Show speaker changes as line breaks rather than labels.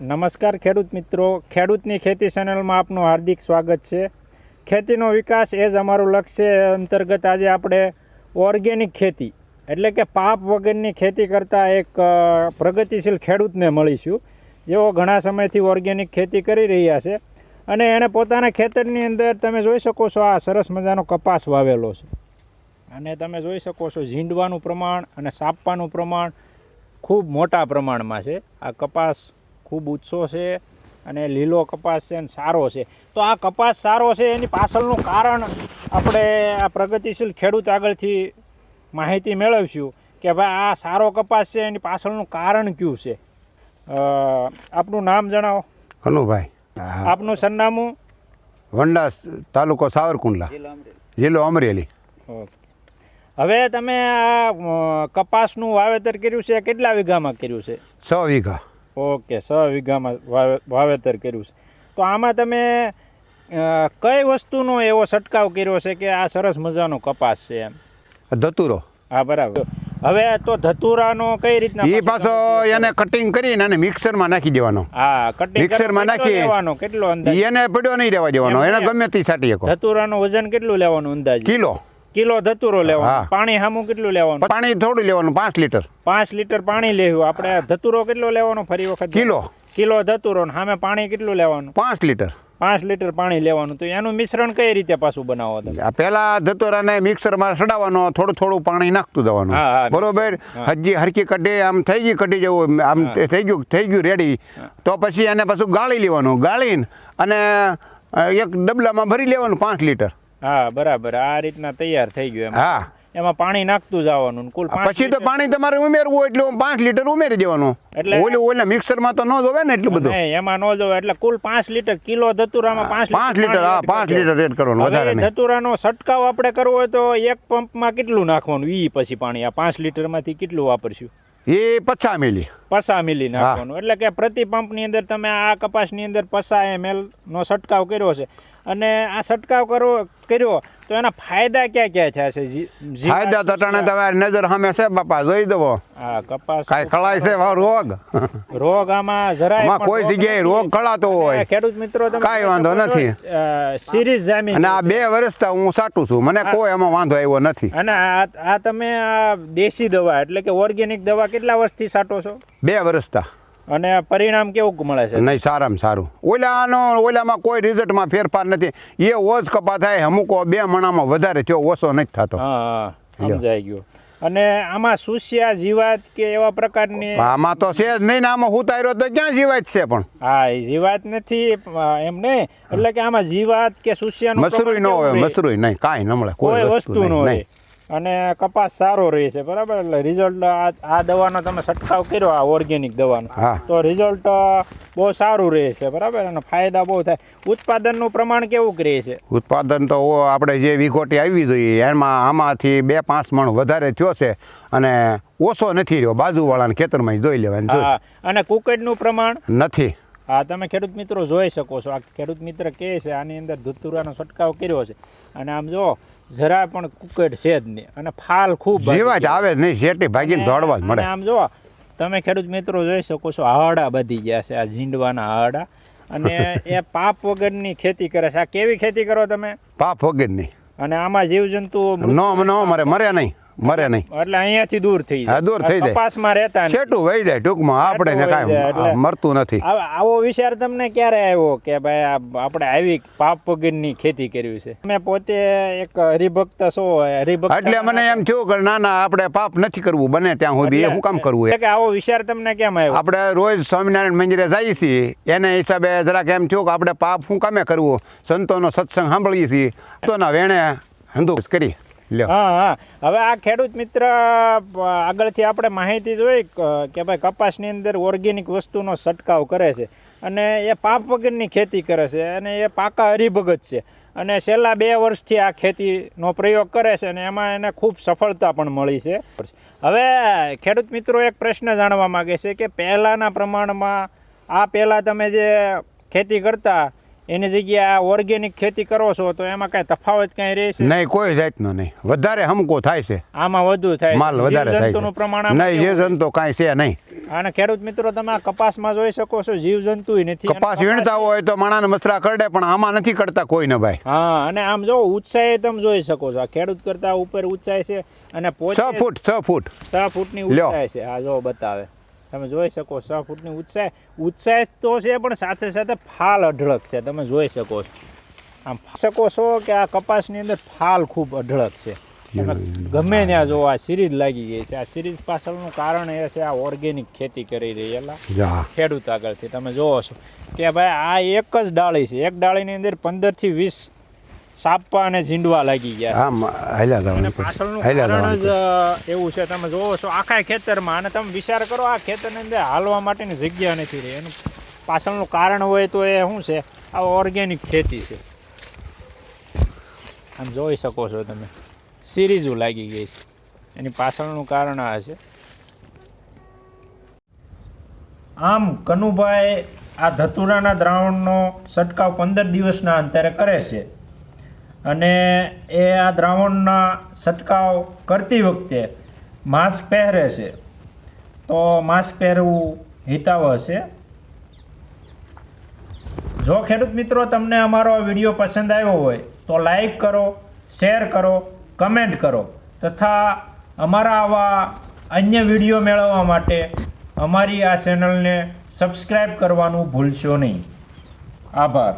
નમસ્કાર ખેડૂત મિત્રો. ખેડૂતની ખેતી ચેનલમાં આપનું હાર્દિક સ્વાગત છે. ખેતીનો વિકાસ એ જ અમારું લક્ષ્ય અંતર્ગત આજે આપણે ઓર્ગેનિક ખેતી, એટલે કે પાપ વગરની ખેતી કરતા એક પ્રગતિશીલ ખેડૂતને મળીશું. જેઓ ઘણા સમયથી ઓર્ગેનિક ખેતી કરી રહ્યા છે અને એણે પોતાના ખેતરની અંદર તમે જોઈ શકો છો આ સરસ મજાનો કપાસ વાવેલો છે. અને તમે જોઈ શકો છો ઝીંડવાનું પ્રમાણ અને સાપવાનું પ્રમાણ ખૂબ મોટા પ્રમાણમાં છે. આ કપાસ ખૂબ ઊંચો છે અને લીલો કપાસ છે અને સારો છે. તો આ કપાસ સારો છે એની પાછળનું કારણ આપણે આ પ્રગતિશીલ ખેડૂત આગળથી માહિતી મેળવીશું કે ભાઈ આ સારો કપાસ છે એની પાછળનું કારણ કયું છે. આપનું નામ જણાવો.
કનુભાઈ.
આપનું સરનામું?
વંડા તાલુકો સાવરકુંડલા. જિલ્લો અમરેલી.
ઓકે. હવે તમે આ કપાસનું વાવેતર કર્યું છે કેટલા વીઘામાં કર્યું છે?
છ વીઘા.
ઓકે છ વીઘામાં વાવે- વાવેતર કર્યું છે. તો આમાં તમે કઈ વસ્તુનો એવો છંટકાવ કર્યો છે કે આ સરસ મજાનો કપાસ છે એમ?
ધતુરો.
હા બરાબર. હવે તો ધતુરાનો કઈ રીતના
એ
પાછો
એને કટિંગ કરીને અને મિક્સરમાં નાખી દેવાનો.
હા કટિંગ
મિક્સરમાં નાખી.
દેવાનો કેટલો અંદાજ?
એને પડ્યો નહીં રહેવા દેવાનો. એને ગમે તે છાંટી શકો.
ધતુરાનો વજન કેટલું લેવાનું અંદાજ?
કિલો.
કિલો ધતુરો લેવાનો. પાણી સામું કેટલું લેવાનું?
પાણી થોડું લેવાનું પાંચ લીટર.
પાંચ લીટર પાણી લેવું. આપણે ધતુરો કેટલો લેવાનો ફરી વખત?
કિલો.
કિલો ધતુરો ને સામે પાણી કેટલું લેવાનું?
પાંચ લીટર.
પાંચ લીટર પાણી લેવાનું. તો એનું મિશ્રણ કઈ રીતે પાછું બનાવો તમે?
પેલા ધતુરાને મિક્સરમાં સડાવવાનો થોડું થોડું પાણી નાખતું જવાનું.
હા,
બરોબર? હજી હરકી કઢી આમ થઈ ગઈ કઢી જેવું આમ. થઈ ગયું થઈ ગયું રેડી તો પછી એને પાછું ગાળી લેવાનું. ગાળીને અને એક ડબલામાં ભરી લેવાનું પાંચ લીટર.
હા બરાબર. આ રીતના તૈયાર થઈ ગયું
હા.
એમાં પાણી નાખતું જવાનું કુલ
પછી તો પાણી તમારે ઉમેરવું એટલે પાંચ લીટર ઉમેરી દેવાનું.
એટલે-
ઓલું ઓલા મિક્સરમાં તો ન જોવે ને એટલું બધું?
એમાં ન જોવે. એટલે કુલ પાંચ લીટર. કિલો ધતુરામાં પાંચ
પાંચ લીટર હા પાંચ લીટર રેડ કરવાનું વધારે
ધતુરાનો છંટકાવ આપણે કરવો હોય તો એક પંપમાં કેટલું નાખવાનું? ઈ પછી પાણી. આ પાંચ લીટરમાંથી કેટલું વાપરશું?
એ પછા મિલી.
પસા મિલી નાખવાનું. એટલે કે પ્રતિ પંપની અંદર તમે આ કપાસની અંદર પસા એમએલ નો છંટકાવ કર્યો છે. અને આ છંટકાવ કરવો કર્યો તો એના ફાયદા ક્યાં ક્યાં છે? છે
ફાયદા તો તમારી નજર સામે છે બાપા જોઈ દેવો.
હા કપાસ
કાંઈ ખળાય છે રોગ.
રોગ આમાં જરાય
કોઈ જગ્યાએ રોગ ખળાતો હોય.
ખેડૂત મિત્રો તમે
કાંઈ વાંધો નથી.
સિરીઝ જામી
અને આ બે વર્ષથી હું સાટું છું મને કોઈ એમાં વાંધો આવ્યો નથી.
અને આ આ તમે આ દેશી દવા એટલે કે ઓર્ગેનિક દવા કેટલા વર્ષથી સાટો છો?
બે વર્ષતા
અને પરિણામ કેવું મળે છે?
નહીં સારામાં સારું. ઓલાનો ઓલામાં કોઈ રિઝલ્ટમાં ફેરફાર નથી. એ ઓજ કપા થાય અમુકો બે મણામાં વધારે થયો ઓછો નથી થતો.
હા સમજાઈ ગયો. અને આમાં સુસ્યા જીવાત કે એવા પ્રકારની
આમાં તો છે જ નહીં ને આમાં ઉતાર્યો તો ક્યાં જીવાત છે પણ?
હા એ જીવાત નથી એમ નહીં. એટલે કે આમાં જીવાત કે સુસ્યાનું
મસરૂઈ ન હોય મસરૂય નહીં કાંઈ ન મળે
કોઈ વસ્તુ ન
હોય.
અને કપાસ સારો રહે છે બરાબર? એટલે રિઝલ્ટ આ દવાનો તમે છંટકાવ કર્યો આ ઓર્ગેનિક દવાનો. તો રિઝલ્ટ બહુ સારું રહે છે બરાબર? અને ફાયદા બહુ થાય. ઉત્પાદનનું પ્રમાણ કેવું રહે છે?
ઉત્પાદન તો આપણે જે વિઘોટી આવી જોઈએ એમાં આમાંથી બે પાંચ મણ વધારે થયો છે અને ઓછો નથી રહ્યો બાજુવાળાના ખેતરમાં જોઈ લેવાનું
અને કુકડનું પ્રમાણ?
નથી.
હા તમે ખેડૂત મિત્રો જોઈ શકો છો. આ ખેડૂત મિત્ર કહે છે આની અંદર ધુતુરાનો છંટકાવ કર્યો છે. અને આમ જો જરા પણ કુકડ છે જ નહીં. અને ફાલ ખૂબ
જેવા જ આવે જ નહીં શેટી ભાગીને દોડવા જ મળે.
આમ જો તમે ખેડૂત મિત્રો જોઈ શકો છો હાડા બધી ગયા છે આ ઝીંડવાના હાડા અને એ પાપ વગરની ખેતી કરે છે. આ કેવી ખેતી કરો તમે?
પાપ વગરની.
અને આમાં જીવજંતુ
નો નો મરે મરે નહીં. મરે નહીં.
એટલે અહીંયાથી દૂર થઈ
હા, દૂર થઈ જાય.
કપાસમાં રહેતા
છેટું વહી જાય ટૂંકમાં આપણે ને કાંઈ મરતું નથી.
આવો વિચાર તમને ક્યારે આવ્યો કે ભાઈ આપણે આવી પાપ વગરની ખેતી કરવી છે? તમે પોતે એક હરિભક્ત છો હરિભક્ત
એટલે મને એમ થયું કે ના ના આપણે પાપ નથી કરવું બને ત્યાં સુધી શું કામ કરવું
કે આવો વિચાર તમને કેમ આવ્યો?
આપણે રોજ સ્વામિનારાયણ મંદિરે જઈએ છીએ એને હિસાબે જરાક એમ થયું કે આપણે પાપ શું કામે કરવું? સંતોનો સત્સંગ સાંભળીએ છીએ. સંતોના વેણે હંધુ કરી.
હા હા. હવે આ ખેડૂત મિત્ર આગળથી આપણે માહિતી જોઈ, કે ભાઈ કપાસની અંદર ઓર્ગેનિક વસ્તુનો છંટકાવ કરે છે. અને એ પાપ વગરની ખેતી કરે છે અને એ પાકા હરિભગત છે. અને છેલ્લા બે વર્ષથી આ ખેતીનો પ્રયોગ કરે છે અને એમાં એને ખૂબ સફળતા પણ મળી છે. હવે ખેડૂત મિત્રો એક પ્રશ્ન જાણવા માગે છે કે પહેલાંના પ્રમાણમાં આ પહેલાં તમે જે ખેતી કરતા એની જગ્યાએ ઓર્ગેનિક ખેતી કરો છો તો એમાં કઈ તફાવત કઈ રહેશે
નહીં કોઈ જાતનો નહીં. વધારે હમકો થાય છે.
આમાં વધુ થાય
માલ વધારે થાય છે.
પ્રમાણ
નહીં
કેવું?
જે જંતુ કાંઈ છે નહીં.
અને ખેડૂત મિત્રો તમે આ કપાસમાં જોઈ શકો છો જીવજંતુ નથી.
કપાસ વીણતા હોય તો માણાને મસરા કરડે પણ આમાં નથી કરતા કોઈ ને ભાઈ.
હા અને આમ જો ઉંચાઈ તમે જોઈ શકો છો. આ ખેડૂત કરતા ઉપર ઊંચાઈ છે અને
છ ફૂટ છ ફૂટ.
છ ફૂટની. ઊંચાઈ છે. આ જો બતાવે. તમે જોઈ શકો છ ફૂટની ઊંચાઈ ઊંચાઈ તો છે પણ સાથે સાથે ફાલ અઢળક છે. તમે જોઈ શકો છો. આમ શકો છો કે આ કપાસની અંદર ફાલ ખૂબ અઢળક છે. તમે ગમે ત્યાં જો આ સિરીઝ લાગી ગઈ છે. આ સિરીઝ પાછળનું કારણ એ છે આ ઓર્ગેનિક ખેતી કરી રહેલા ખેડૂત આગળથી. તમે જોવો છો કે ભાઈ આ એક જ ડાળી છે. એક ડાળીની અંદર પંદરથી વીસ સાપા અને ઝીંડવા લાગી ગયા.
આમ હાલ્યા જવાનું
પાછળનું કારણ જ એવું છે તમે જોવો છો આખા ખેતરમાં અને તમે વિચાર કરો આ ખેતરની અંદર હાલવા માટેની જગ્યા નથી રહી. એનું પાછળનું કારણ હોય તો એ શું છે? આ ઓર્ગેનિક ખેતી છે. આમ જોઈ શકો છો તમે. સિરીઝો લાગી ગઈ છે. એની પાછળનું કારણ આ છે. આમ કનુભાઈ આ ધતુરાના દ્રાવણનો છંટકાવ પંદર દિવસના અંતરે કરે છે. અને એ આ દ્રાવણના છંટકાવ કરતી વખતે માસ્ક પહેરે છે. તો માસ્ક પહેરવું હિતાવહ છે. જો ખેડૂત મિત્રો તમને અમારો વીડિયો પસંદ આવ્યો હોય, તો લાઈક કરો, શેર કરો, કમેન્ટ કરો તથા અમારા આવા અન્ય વીડિયો મેળવવા માટે અમારી આ ચેનલને સબસ્ક્રાઈબ કરવાનું ભૂલશો નહીં. આભાર.